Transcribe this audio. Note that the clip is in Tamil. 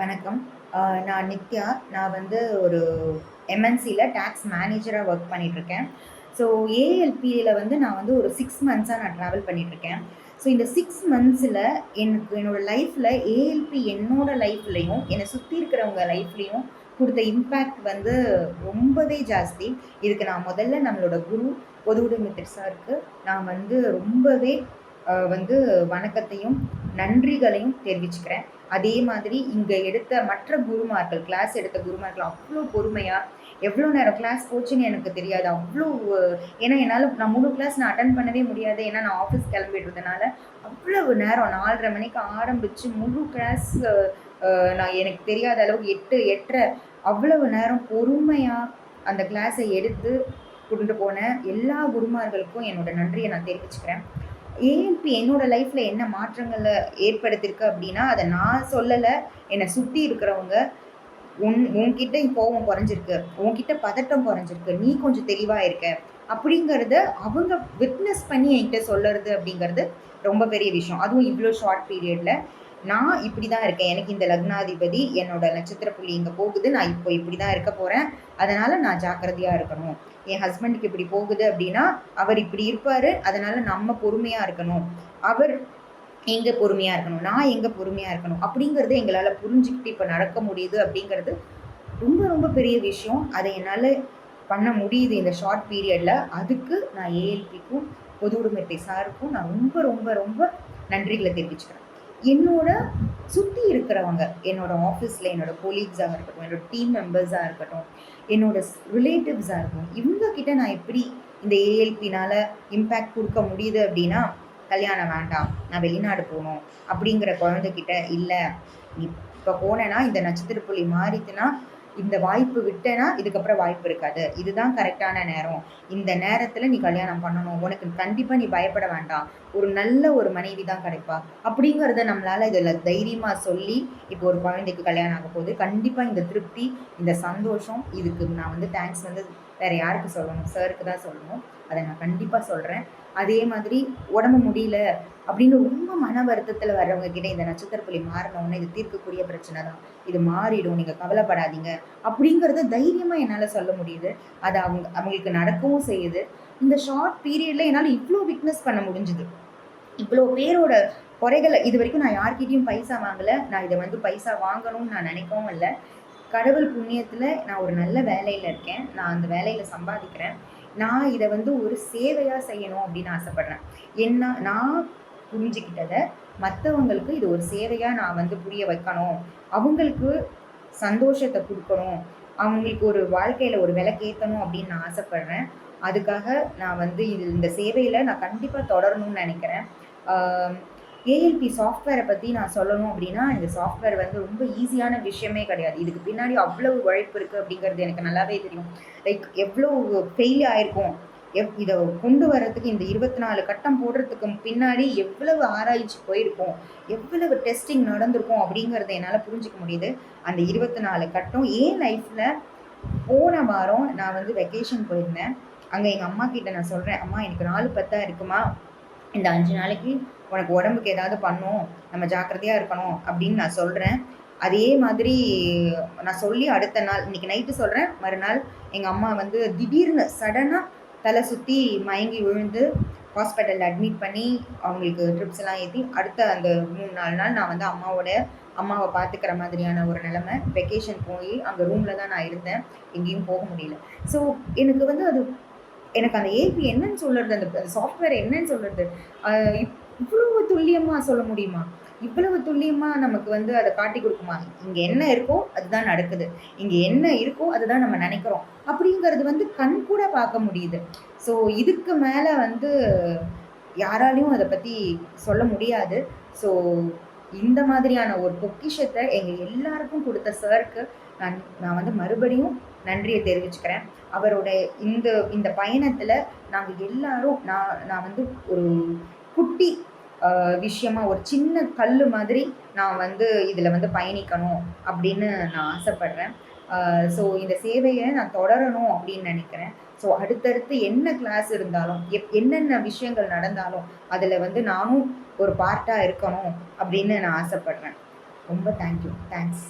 வணக்கம். நான் நித்யா. நான் வந்து ஒரு எம்என்சியில் டேக்ஸ் மேனேஜராக ஒர்க் பண்ணிகிட்ருக்கேன் ஸோ ஏஎல்பியில் வந்து நான் வந்து ஒரு சிக்ஸ் மந்த்ஸாக நான் ட்ராவல் பண்ணிகிட்ருக்கேன் ஸோ இந்த சிக்ஸ் மந்த்ஸில் எனக்கு என்னோடய லைஃப்பில் ஏஎல்பி என்னோடய லைஃப்லேயும் என்னை சுற்றி இருக்கிறவங்க லைஃப்லேயும் கொடுத்த இம்பேக்ட் வந்து ரொம்பவே ஜாஸ்தி. இதுக்கு நான் முதல்ல நம்மளோட குரு பொது மித்திர் சாருக்கு நான் வந்து ரொம்பவே வந்து வணக்கத்தையும் நன்றிகளையும் தெரிவிச்சுக்கிறேன். அதே மாதிரி இங்கே எடுத்த மற்ற குருமார்கள் கிளாஸ் எடுத்த குருமார்கள் அவ்வளோ பொறுமையாக எவ்வளோ நேரம் கிளாஸ் போச்சுன்னு எனக்கு தெரியாது. அவ்வளோ ஏன்னா என்னால் நான் முழு கிளாஸ் நான் அட்டன் பண்ணவே முடியாது. ஏன்னா நான் ஆஃபீஸ் கிளம்பிடுறதுனால அவ்வளவு நேரம் நாலரை மணிக்கு ஆரம்பித்து முழு கிளாஸ் நான் எனக்கு தெரியாத அளவுக்கு எட்டு எட்டரை அவ்வளவு நேரம் பொறுமையாக அந்த கிளாஸை எடுத்து கொண்டு போன எல்லா குருமார்களுக்கும் என்னோட நன்றியை நான் தெரிவிச்சுக்கிறேன். ஏஎன்பி என்னோட லைஃப்பில் என்ன மாற்றங்களை ஏற்படுத்தியிருக்கு அப்படின்னா அதை நான் சொல்லலை. என்னை சுற்றி இருக்கிறவங்க உன் உன்கிட்ட கோபம் குறைஞ்சிருக்கு. உன்கிட்ட பதட்டம் குறைஞ்சிருக்கு. நீ கொஞ்சம் தெளிவாக இருக்க. அப்படிங்கிறத அவங்க விட்னஸ் பண்ணி என்கிட்ட சொல்லுறது அப்படிங்கிறது ரொம்ப பெரிய விஷயம். அதுவும் இவ்வளோ ஷார்ட் பீரியடில் நான் இப்படி தான் இருக்கேன். எனக்கு இந்த லக்னாதிபதி என்னோட நட்சத்திர புள்ளி இங்கே போகுது. நான் இப்போ இப்படி தான் இருக்க போகிறேன் அதனால் நான் ஜாக்கிரதையாக இருக்கணும். என் ஹஸ்பண்டுக்கு இப்படி போகுது அப்படின்னா அவர் இப்படி இருப்பார். அதனால் நம்ம பொறுமையாக இருக்கணும். அவர் எங்கே பொறுமையாக இருக்கணும்? நான் எங்கே பொறுமையாக இருக்கணும்? அப்படிங்கிறத எங்களால் புரிஞ்சுக்கிட்டு இப்போ நடக்க முடியுது அப்படிங்கிறது ரொம்ப ரொம்ப பெரிய விஷயம். அதை என்னால் பண்ண முடியுது இந்த ஷார்ட் பீரியடில் அதுக்கு நான் ஏஎல்பிக்கும் பொது உடைமை சாருக்கும் நான் ரொம்ப ரொம்ப ரொம்ப நன்றிகளை தெரிவிச்சுக்கிறேன். என்னோட சுற்றி இருக்கிறவங்க என்னோட ஆஃபீஸில் என்னோட கொலீக்ஸாக இருக்கட்டும் என்னோட டீம் மெம்பர்ஸாக இருக்கட்டும் என்னோட ரிலேட்டிவ்ஸாக இருக்கட்டும் இவங்கக்கிட்ட நான் எப்படி இந்த ஏஎல்பினால் இம்பேக்ட் கொடுக்க முடியுது அப்படின்னா கல்யாணம் வேண்டாம் நான் வெளிநாடு போகணும் அப்படிங்கிற குழந்தைகிட்ட இல்லை. இப்போ போனேன்னா இந்த நட்சத்திர புள்ளி மாறிட்டுனா இந்த வாய்ப்பு விட்டேன்னா இதுக்கப்புறம் வாய்ப்பு இருக்காது. இதுதான் கரெக்டான நேரம். இந்த நேரத்தில் நீ கல்யாணம் பண்ணணும். உனக்கு கண்டிப்பாக நீ பயப்பட வேண்டாம். ஒரு நல்ல ஒரு மனைவி தான் கிடைப்பா. அப்படிங்கிறத நம்மளால் இதில் தைரியமாக சொல்லி இப்போ ஒரு குழந்தைக்கு கல்யாணம் ஆக போகுது. கண்டிப்பாக இந்த திருப்தி இந்த சந்தோஷம் இதுக்கு நான் வந்து தேங்க்ஸ் வந்து வேறு யாருக்கு சொல்லணும்? சாருக்கு தான் சொல்லணும். அதை நான் கண்டிப்பாக சொல்கிறேன் அதே மாதிரி உடம்பு முடியல அப்படின்னு ரொம்ப மன வருத்தத்தில் வர்றவங்க கிட்ட இந்த நட்சத்திர புள்ளி மாறினோன்னே இது தீர்க்கக்கூடிய பிரச்சனை தான். இது மாறிடும். நீங்கள் கவலைப்படாதீங்க. அப்படிங்கிறத தைரியமாக என்னால் சொல்ல முடியுது. அது அவங்க அவங்களுக்கு நடக்கவும் செய்யுது. இந்த ஷார்ட் பீரியடில் என்னால் இவ்வளோ விக்னஸ் பண்ண முடிஞ்சுது. இவ்வளோ பேரோட குறைகளை இது வரைக்கும் நான் யார்கிட்டையும் பைசா வாங்கலை. நான் இதை வந்து பைசா வாங்கணும்னு நான் நினைக்கவும் இல்லை. கடவுள் புண்ணியத்தில் நான் ஒரு நல்ல வேலையில் இருக்கேன். நான் அந்த வேலையில் சம்பாதிக்கிறேன். நான் இதை வந்து ஒரு சேவையாக செய்யணும் அப்படின்னு ஆசைப்பட்றேன். என்ன நான் புரிஞ்சுக்கிட்டதை மற்றவங்களுக்கு இது ஒரு சேவையாக நான் வந்து புரிய வைக்கணும். அவங்களுக்கு சந்தோஷத்தை கொடுக்கணும். அவங்களுக்கு ஒரு வாழ்க்கையில் ஒரு விலை கேட்கணும் அப்படின்னு நான் ஆசைப்பட்றேன். அதுக்காக நான் வந்து இது இந்த சேவையில் நான் கண்டிப்பாக தொடரணும்னு நினைக்கிறேன். ஏஎல்பி சாஃப்ட்வேரை பற்றி நான் சொல்லணும் அப்படின்னா இந்த சாஃப்ட்வேர் வந்து ரொம்ப ஈஸியான விஷயமே கிடையாது. இதுக்கு பின்னாடி அவ்வளவு உழைப்பு இருக்குது அப்படிங்கிறது எனக்கு நல்லாவே தெரியும். லைக் எவ்வளோ ஃபெயில் ஆயிருக்கும். எவ் இதை கொண்டு வர்றதுக்கு இந்த இருபத்தி நாலு கட்டம் போடுறதுக்கு பின்னாடி எவ்வளவு ஆராய்ச்சி போயிருக்கும். எவ்வளவு டெஸ்டிங் நடந்திருக்கும் அப்படிங்கிறத என்னால் புரிஞ்சிக்க முடியுது. அந்த இருபத்தி நாலு கட்டம் ஏன் லைஃப்பில் போன வாரம் நான் வந்து வெக்கேஷன் போயிருந்தேன். அங்கே எங்கள் அம்மா கிட்ட நான் சொல்கிறேன் அம்மா எனக்கு நாலு பத்தா இருக்குமா? இந்த அஞ்சு நாளைக்கு உனக்கு உடம்புக்கு ஏதாவது பண்ணும் நம்ம ஜாக்கிரதையாக இருக்கணும் அப்படின்னு நான் சொல்கிறேன் அதே மாதிரி நான் சொல்லி அடுத்த நாள் இன்றைக்கி நைட்டு சொல்கிறேன் மறுநாள் எங்கள் அம்மா வந்து திடீர்னு சடனாக தலை சுற்றி மயங்கி விழுந்து ஹாஸ்பிட்டலில் அட்மிட் பண்ணி அவங்களுக்கு ட்ரிப்ஸ் எல்லாம் ஏற்றி அடுத்த அந்த மூணு நாலு நாள் நான் வந்து அம்மாவோட அம்மாவை பார்த்துக்கிற மாதிரியான ஒரு நிலமை வெக்கேஷன் போய் அங்கே ரூமில் தான் நான் இருந்தேன் எங்கேயும் போக முடியல. ஸோ எனக்கு வந்து அது எனக்கு அந்த ஏபி என்னன்னு சொல்கிறது அந்த சாஃப்ட்வேர் என்னன்னு சொல்கிறது இவ்வளவு துல்லியமாக சொல்ல முடியுமா? இவ்வளவு துல்லியமாக நமக்கு வந்து அதை காட்டி கொடுக்குமா? இங்கே என்ன இருக்கோ அதுதான் நடக்குது. இங்கே என்ன இருக்கோ அதுதான் நம்ம நினைக்கிறோம். அப்படிங்கிறது வந்து கண் கூட பார்க்க முடியுது. ஸோ இதுக்கு மேலே வந்து யாராலையும் அதை பற்றி சொல்ல முடியாது. ஸோ இந்த மாதிரியான ஒரு பொக்கிஷத்தை எங்கள் எல்லாருக்கும் கொடுத்த சருக்கு நான் நான் வந்து மறுபடியும் நன்றியை தெரிவிச்சுக்கிறேன். அவரோட இந்த இந்த பயணத்தில் நாங்கள் எல்லாரும் நான் நான் வந்து ஒரு குட்டி விஷயமா ஒரு சின்ன கல் மாதிரி நான் வந்து இதில் வந்து பயணிக்கணும் அப்படின்னு நான் ஆசைப்பட்றேன். ஸோ இந்த சேவையை நான் தொடரணும் அப்படின்னு நினைக்கிறேன். ஸோ அடுத்தடுத்து என்ன கிளாஸ் இருந்தாலும் எப் என்னென்ன விஷயங்கள் நடந்தாலும் அதில் வந்து நானும் ஒரு பார்ட்டாக இருக்கணும் அப்படின்னு நான் ஆசைப்பட்றேன். ரொம்ப தேங்க்யூ தேங்க்ஸ்